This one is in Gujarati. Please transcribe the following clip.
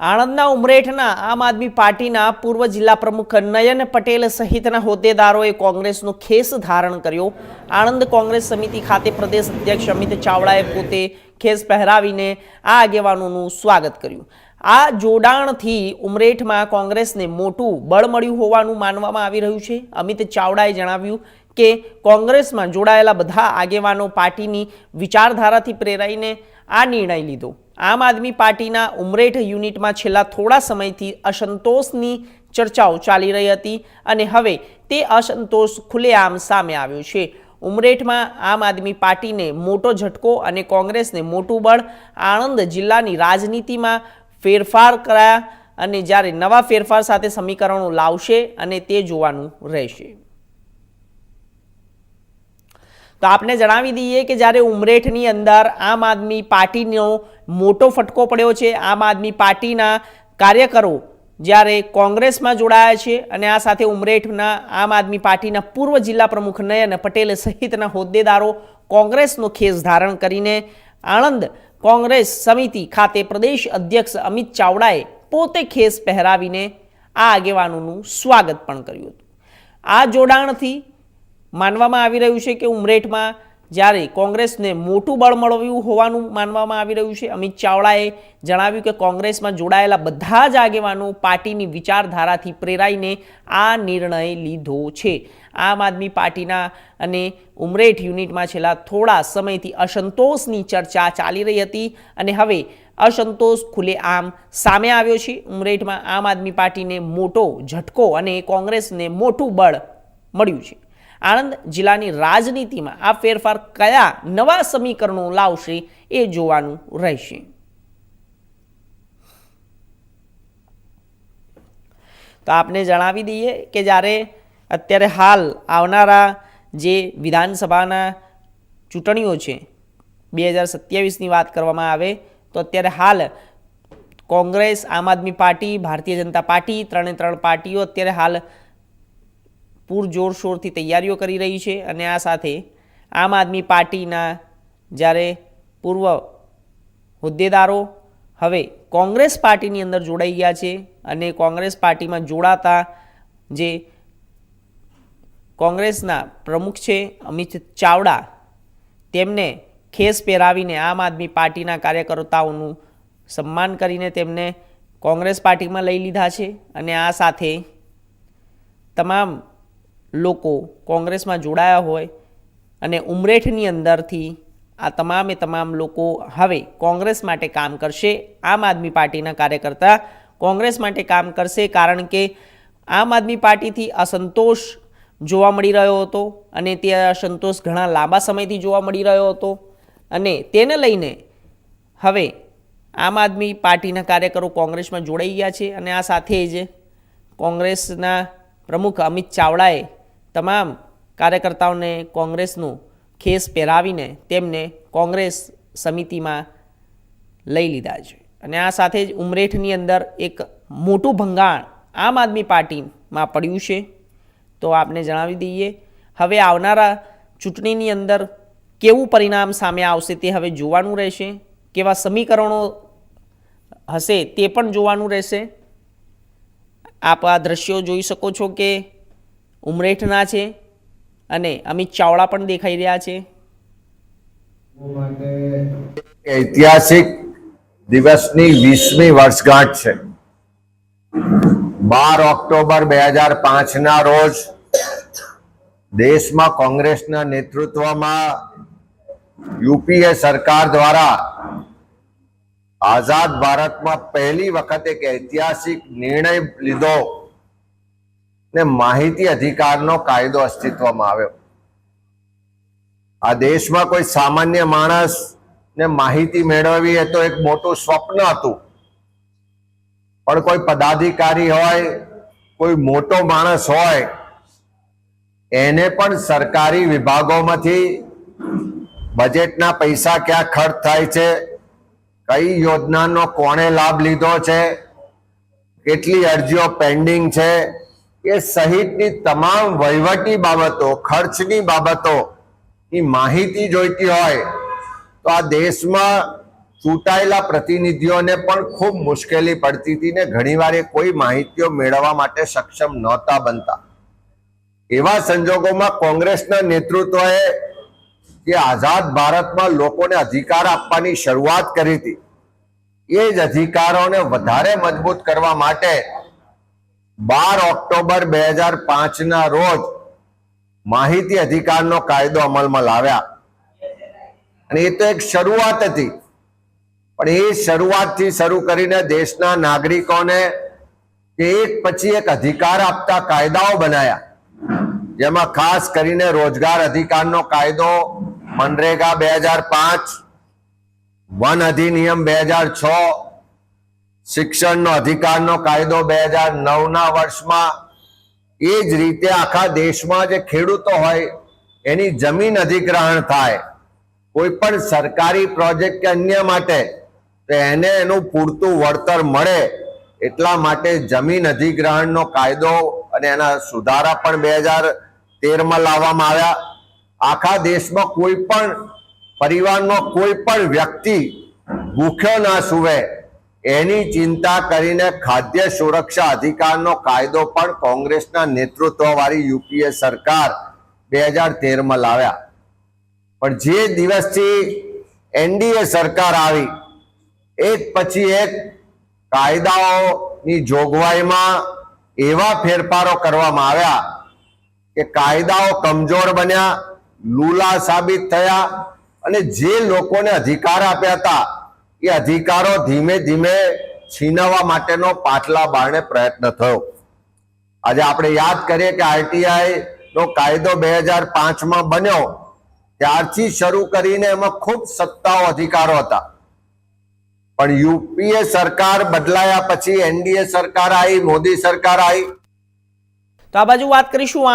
આણંદના ઉમરેઠના આમ આદમી પાર્ટીના પૂર્વ જિલ્લા પ્રમુખ નયન પટેલ સહિતના હોદ્દેદારોએ કોંગ્રેસનો ખેસ ધારણ કર્યો. આણંદ કોંગ્રેસ સમિતિ ખાતે પ્રદેશ અધ્યક્ષ અમિત ચાવડાએ પોતે ખેસ પહેરાવીને આ આગેવાનોનું સ્વાગત કર્યું. આ જોડાણથી ઉમરેઠમાં કોંગ્રેસને મોટું બળ મળ્યું હોવાનું માનવામાં આવી રહ્યું છે. અમિત ચાવડાએ જણાવ્યું કે કોંગ્રેસમાં જોડાયેલા બધા આગેવાનો પાર્ટીની વિચારધારાથી પ્રેરાઈને આ નિર્ણય લીધો. આમ આદમી પાર્ટીના ઉમરેઠ યુનિટમાં છેલ્લા થોડા સમયથી અસંતોષની ચર્ચાઓ ચાલી રહી હતી અને હવે તે અસંતોષ ખુલ્લેઆમ સામે આવ્યો છે. ઉમરેઠમાં આમ આદમી પાર્ટીને મોટો ઝટકો અને કોંગ્રેસને મોટું બળ આણંદ જિલ્લાની રાજનીતિમાં ફેરફાર કરાયા અને જ્યારે નવા ફેરફાર સાથે સમીકરણો લાવશે અને તે જોવાનું રહેશે. તો આપને જણાવી દઈએ કે જ્યારે ઉમરેઠની અંદર આમ આદમી પાર્ટીનો મોટો ફટકો પડ્યો છે, આમ આદમી પાર્ટીના કાર્યકરો જ્યારે કોંગ્રેસમાં જોડાયા છે અને આ સાથે ઉમરેઠના આમ આદમી પાર્ટીના પૂર્વ જિલ્લા પ્રમુખ નયન પટેલ સહિતના હોદ્દેદારો કોંગ્રેસનો ખેસ ધારણ કરીને આણંદ કોંગ્રેસ સમિતિ ખાતે પ્રદેશ અધ્યક્ષ અમિત ચાવડાએ પોતે ખેસ પહેરાવીને આ આગેવાનોનું સ્વાગત પણ કર્યું હતું. આ જોડાણથી માનવામાં આવી રહ્યું છે કે ઉમરેઠમાં જ્યારે કોંગ્રેસને મોટું બળ મળવ્યું હોવાનું માનવામાં આવી રહ્યું છે. અમિત ચાવડાએ જણાવ્યું કે કોંગ્રેસમાં જોડાયેલા બધા જ આગેવાનો પાર્ટીની વિચારધારાથી પ્રેરાઈને આ નિર્ણય લીધો છે. આમ આદમી પાર્ટીના અને ઉમરેઠ યુનિટમાં છેલ્લા થોડા સમયથી અસંતોષની ચર્ચા ચાલી રહી હતી અને હવે અસંતોષ ખુલ્લેઆમ સામે આવ્યો છે. ઉમરેઠમાં આમ આદમી પાર્ટીને મોટો ઝટકો અને કોંગ્રેસને મોટું બળ મળ્યું છે. આણંદ જિલ્લાની રાજનીતિમાં આ ફેરફાર કયા નવા સમીકરણો લાવશે એ જોવાનું રહેશે. તો આપને જણાવી દઈએ કે જ્યારે અત્યારે હાલ આવનારા જે વિધાનસભાના ચૂંટણીઓ છે, બે હજાર સત્યાવીસની વાત કરવામાં આવે, તો અત્યારે હાલ કોંગ્રેસ, આમ આદમી પાર્ટી, ભારતીય જનતા પાર્ટી, ત્રણે ત્રણ પાર્ટીઓ અત્યારે હાલ પૂરજોરશોરથી તૈયારીઓ કરી રહી છે અને આ સાથે આમ આદમી પાર્ટીના જ્યારે પૂર્વ હોદ્દેદારો હવે કોંગ્રેસ પાર્ટીની અંદર જોડાઈ ગયા છે અને કોંગ્રેસ પાર્ટીમાં જોડાતા જે કોંગ્રેસના પ્રમુખ છે અમિત ચાવડા, તેમને ખેસ પહેરાવીને આમ આદમી પાર્ટીના કાર્યકર્તાઓનું સન્માન કરીને તેમને કોંગ્રેસ પાર્ટીમાં લઈ લીધા છે અને આ સાથે તમામ લોકો કોંગ્રેસમાં જોડાયા હોય અને ઉમરેઠની અંદરથી આ તમામે તમામ લોકો હવે કોંગ્રેસ માટે કામ કરશે, આમ આદમી પાર્ટીના કાર્યકર્તા કોંગ્રેસ માટે કામ કરશે કારણ કે આમ આદમી પાર્ટીથી અસંતોષ જોવા મળી રહ્યો હતો અને તે અસંતોષ ઘણા લાંબા સમયથી જોવા મળી રહ્યો હતો અને તેને લઈને હવે આમ આદમી પાર્ટીના કાર્યકરો કોંગ્રેસમાં જોડાઈ ગયા છે અને આ સાથે જ કોંગ્રેસના પ્રમુખ અમિત ચાવડાએ તમામ કાર્યકર્તાઓને કોંગ્રેસનું ખેસ પહેરાવીને તેમને કોંગ્રેસ સમિતિમાં લઈ લીધા છે. અને આ સાથે જ ઉમરેઠની અંદર એક મોટું ભંગાણ આમ આદમી પાર્ટીમાં પડ્યું છે. તો આપને જણાવી દઈએ, હવે આવનારા ચૂંટણીની અંદર કેવું પરિણામ સામે આવશે તે હવે જોવાનું રહેશે. કેવા સમીકરણો હશે તે પણ જોવાનું રહેશે. આપ આ દ્રશ્યો જોઈ શકો છો કે ઉમરેઠના છે અને અમિત ચાવડા પણ દેખાઈ રહ્યા છે. ઐતિહાસિક દિવસની વીસમી વર્ષગાંઠ છે. બાર ઓક્ટોબર બે હજાર પાંચના રોજ દેશમાં કોંગ્રેસના નેતૃત્વમાં યુપીએ સરકાર દ્વારા આઝાદ ભારતમાં પહેલી વખત એક ઐતિહાસિક નિર્ણય લીધો. ને માહિતી અધિકારનો કાયદો અસ્તિત્વમાં આવ્યો. આ દેશમાં કોઈ સામાન્ય માણસ ને માહિતી મેળવવી એ તો એક મોટું સ્વપ્ન હતું. પણ કોઈ પદાધિકારી હોય, કોઈ મોટો માણસ હોય, એને પણ સરકારી વિભાગોમાંથી બજેટના પૈસા ક્યાં ખર્ચ થાય છે, કઈ યોજનાનો કોણે લાભ લીધો છે, કેટલી અરજીઓ પેન્ડિંગ છે એ સહિતની તમામ વહીવટી બાબતો, ખર્ચની બાબતો ની માહિતી જોઈતી હોય, તો આ દેશમાં ચૂંટાયેલા પ્રતિનિધિઓને પણ ખૂબ મુશ્કેલી પડતી હતી ને ઘણીવાર એ કોઈ માહિતીઓ મેળવવા માટે સક્ષમ નહોતા બનતા. એવા સંજોગોમાં કોંગ્રેસના નેતૃત્વએ જે આઝાદ ભારતમાં લોકોને અધિકાર આપવાની શરૂઆત કરી હતી, એ જ અધિકારોને વધારે મજબૂત કરવા માટે બાર ઓક્ટોબર બે હજાર પાંચના રોજ માહિતી અધિકારનો કાયદો અમલમાં લાવ્યા. અને એ તો એક શરૂઆત હતી. પણ એ શરૂઆતથી શરૂ કરીને દેશના નાગરિકોને એક પછી એક અધિકાર આપતા કાયદાઓ બનાયા. જેમાં ખાસ કરીને રોજગાર અધિકારનો કાયદો મનરેગા બે હજાર પાંચ, વન અધિનિયમ બે હજાર છ શિક્ષણનો અધિકારનો કાયદો બે હજાર નવના વર્ષમાં એ જ રીતે આખા દેશમાં જે ખેડૂતો હોય, એની જમીન અધિગ્રહણ થાય, કોઈ પણ સરકારી પ્રોજેક્ટ કે અન્ય માટે, તો એને એનું પૂરતું વળતર મળે, એટલા માટે જમીન અધિગ્રહણનો કાયદો અને એના સુધારા પણ બે હજાર તેરમાં લાવવામાં આવ્યા. આખા દેશમાં કોઈ પણ પરિવારનો કોઈ પણ વ્યક્તિ ભૂખ્યો ના સુવે એની ચિંતા કરીને ખાદ્ય સુરક્ષા અધિકારનો કાયદો પણ કોંગ્રેસના નેતૃત્વવાળી યુપીએ સરકાર બે હજાર તેરમાં લાવ્યા. પણ જે દિવસથી એનડીએ સરકાર આવી, એક પછી એક કાયદાઓની જોગવાઈમાં એવા ફેરફારો કરવામાં આવ્યા કે કાયદાઓ કમજોર બન્યા, લૂલા સાબિત થયા અને જે લોકોને અધિકાર આપ્યા હતા એ અધિકારો ધીમે ધીમે છીનવવા માટેનો પાછલા બારણે પ્રયત્ન થયો. આજે આપણે યાદ કરીએ કે આરટીઆઈ નો કાયદો બે હજાર પાંચમાં બન્યો, ત્યારથી શરૂ કરીને એમાં ખૂબ સત્તાઓ અધિકારો હતા. પણ યુપીએ સરકાર બદલાયા પછી એનડીએ સરકાર આવી, મોદી સરકાર આવી. તો આ બાજુ વાત કરીશું